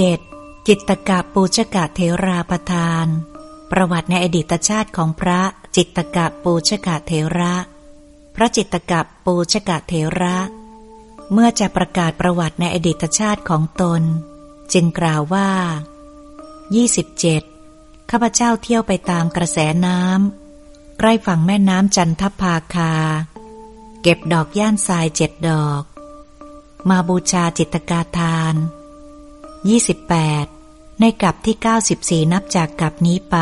7. จิตตกะปูชกะเทราประทาน ประวัติในอดีตชาติของพระจิตตกะปูชกะเทระ พระจิตตกะปูชกะเทระ เมื่อจะประกาศประวัติในอดีตชาติของตน จึงกล่าวว่า 27. ข้าพเจ้าเที่ยวไปตามกระแสน้ำใกล้ฝั่งแม่น้ำจันทภาคา เก็บดอกย่านทรายเจ็ดดอก มาบูชาจิตกาทาน 28. ในกับที่ 94 นับจากกับนี้ไป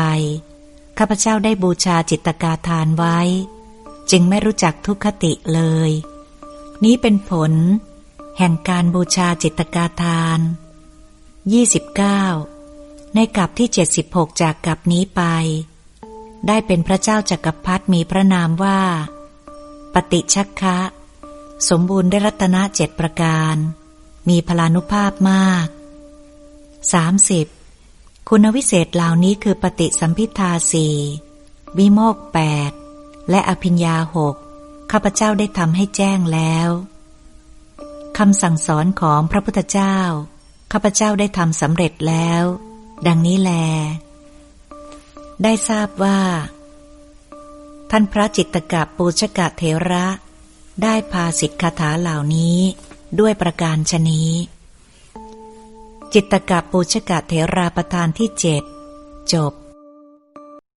ข้าพเจ้าได้บูชาจิตกาทานไว้ จึงไม่รู้จักทุกขติเลย นี้เป็นผล แห่งการบูชาจิตกาทาน 29. ในกับที่ 76 จากกับนี้ไป ได้เป็นพระเจ้าจักรพรรดิมีพระนามว่า ปฏิชักคะ สมบูรณ์ได้รัตนะเจ็ดประการ มีพลานุภาพมาก 30. คุณวิเศษเหล่านี้คือปฏิสัมพิทาสี่วิโมกแปดและอภิญญาหกข้าพเจ้าได้ทำให้แจ้งแล้วคำสั่งสอนของพระพุทธเจ้า ข้าพเจ้าได้ทำสำเร็จแล้ว ดังนี้แล ได้ทราบว่า ท่านพระจิตตกะปูชกะเถระ ได้พาสิทธคาถาเหล่านี้ด้วยประการชนี้ จิตตกะปูชกะเถราประธานที่เจ็ดจบ